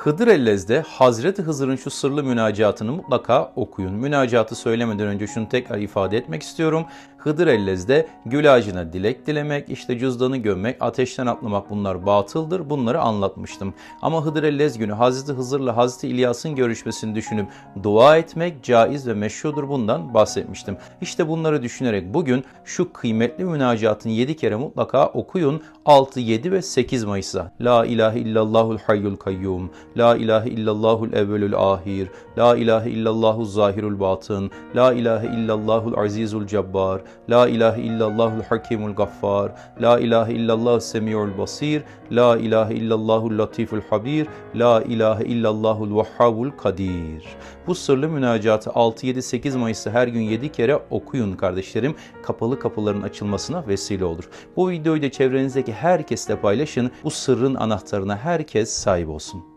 Hıdır Ellez'de Hazreti Hızır'ın şu sırlı münacatını mutlaka okuyun. Münacatı söylemeden önce şunu tekrar ifade etmek istiyorum. Hıdır Ellez'de gül ağacına dilek dilemek, işte cüzdanı gömmek, ateşten atlamak bunlar batıldır. Bunları anlatmıştım. Ama Hıdır Ellez günü Hazreti Hızır'la Hazreti İlyas'ın görüşmesini düşünüp dua etmek caiz ve meşrudur bundan bahsetmiştim. İşte bunları düşünerek bugün şu kıymetli münacatın 7 kere mutlaka okuyun. 6, 7 ve 8 Mayıs'a. La ilahe illallahul hayyul kayyum. La ilahe illallahul evvelül ahir. La ilahe illallahul zahirul batın. La ilahe illallahul azizul cebbar. La ilahe illallahul hakimul gaffar. La ilahe illallahus semiul basir. La ilahe illallahul latiful habir. La ilahe illallahul vahhabul kadir. Bu sırlı münacatı 6, 7, 8 Mayıs'ta her gün 7 kere okuyun kardeşlerim. Kapalı kapıların açılmasına vesile olur. Bu videoyu da çevrenizdeki herkesle paylaşın. Bu sırrın anahtarına herkes sahip olsun.